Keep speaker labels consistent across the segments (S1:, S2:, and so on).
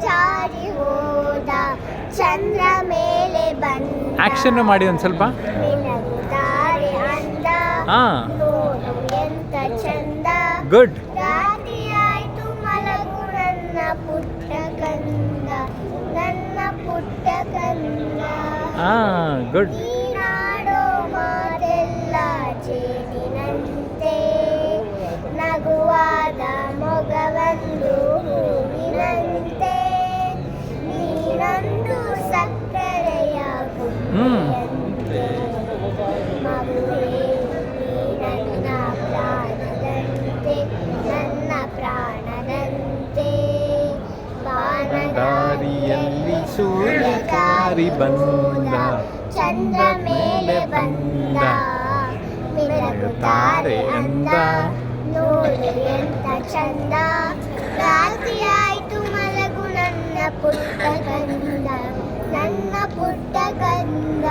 S1: ಜಾರಿ ಹೋದ ಚಂದ್ರ ಮೇಲೆ ಬಂದ
S2: ಆ್ಯಕ್ಷನ್ ಮಾಡಿ ಒಂದು ಸ್ವಲ್ಪ.
S1: ಮಿನಗುತ್ತಾರೆ ಅಂದ.
S2: ಹಾ.
S1: ನೋಡು ಎಂತ ಚಂದ.
S2: ಗುಡ್
S1: ರಾತ್ರಿ ಆಯ್ತು ಮಲಗು ನನ್ನ ಪುಟ್ಟ ಕಂದ ನನ್ನ ಪುಟ್ಟ ಕಂದ
S2: ಹಾಂ ಗುಡ್
S1: ನೀನಾಡೋ ಮಾತೆಲ್ಲ ಜೇನಿನಂತೆ
S2: ಸೂರ್ಯಕಾರಿ ಬಂದ.
S1: ಚಂದ್ರ ಮೇಲೆ ಬಂದ. ಮಿರಗುತ್ತಾರೆ ಅಂದ. ನೋಡಿ ಎಂತ ಚಂದ. ರಾತ್ರಿ ಆಯ್ತು ಮಲಗು ನನ್ನ ಪುಟ್ಟ ಕಂದ ನನ್ನ ಪುಟ್ಟ ಕಂದ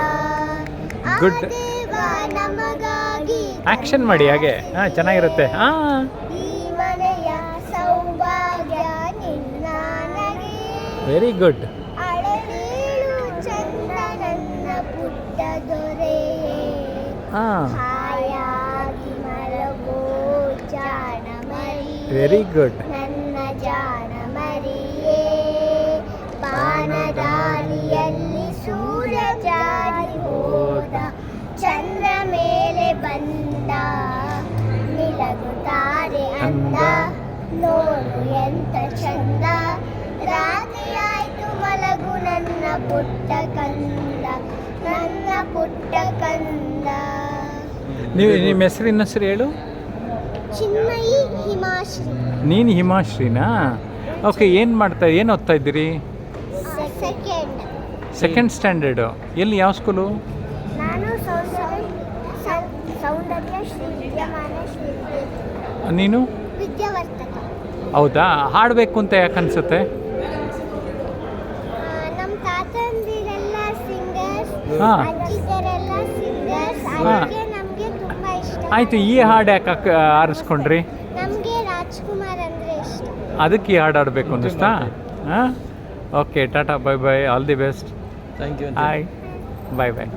S1: ಗುಡ್. ನಮಗಾಗಿ
S2: ಆಕ್ಷನ್ ಮಾಡಿ ಹಾಗೆ. ಹಾ ಚೆನ್ನಾಗಿರುತ್ತೆ. ಹಾ. ವೆರಿ ಗುಡ್
S1: ಪುಟ್ಟ ದೊರೆಯೇ ಹಾಯಾಗಿ ಮಲಗೋ ಜಾಣ ಮರಿ
S2: ವೆರಿ ಗುಡ್
S1: ನನ್ನ ಜಾಣ ಮರಿಯೇ. ಪಾನದಾರಿಯಲ್ಲಿ ಸೂರ್ಯ ಜಾರಿ ಹೋದ. ಚಂದ್ರ ಮೇಲೆ ಬಂದ. ನಿಲಗುತ್ತಾರೆ ಅಂದ. ನೋಡು ಎಂತ ಚಂದ. ರಾತ್ರಿ ಆಯ್ತು ಮಲಗು ನನ್ನ ಪುಟ್ಟ ಕಂದ. ನನ್ನ ಪುಟ್ಟ ಕಂದ.
S2: ನೀವು ನಿಮ್ಮ ಹೆಸರು ಇನ್ನೊಸರು ಹೇಳು.
S1: ಚಿನ್ಮಯಿ ಹಿಮಾಶ್ರೀ.
S2: ನೀನು ಹಿಮಾಶ್ರೀನಾ? ಓಕೆ ಏನು ಮಾಡ್ತಾ ಏನು ಓದ್ತಾ ಇದ್ದೀರಿ?
S1: ಸೆಕೆಂಡ್
S2: ಸೆಕೆಂಡ್ ಸ್ಟ್ಯಾಂಡರ್ಡು ಎಲ್ಲಿ ಯಾವ ಸ್ಕೂಲು
S1: ನಾನು ಸೌ- ಸೌಂದರ್ಯ ಶ್ರೀ ವಿದ್ಯಮಾನ ಶ್ರೀ.
S2: ನೀನು?
S1: ವಿದ್ಯಾವರ್ತಕ
S2: ಹೌದಾ? ಹಾಡಬೇಕು ಅಂತ ಯಾಕೆ ಅನ್ಸುತ್ತೆ? ಹಾ.
S1: ಹಾಂ ಸಿಂಗರ್ಸ್
S2: ಹಾ.
S1: ನಮಗೆ ತುಂಬ ಇಷ್ಟ.
S2: ಆಯಿತು ಈ ಹಾಡು ಯಾಕೆ ಆರಿಸ್ಕೊಂಡ್ರಿ?
S1: ನಮಗೆ ರಾಜ್ಕುಮಾರ್ ಅಂದರೆ ಇಷ್ಟ.
S2: ಅದಕ್ಕೆ ಈ ಹಾಡು ಆಡಬೇಕು ಅನ್ನಿಸ್ತಾ? ಹಾಂ? Okay tata bye bye all the best
S3: thank you
S2: hi bye bye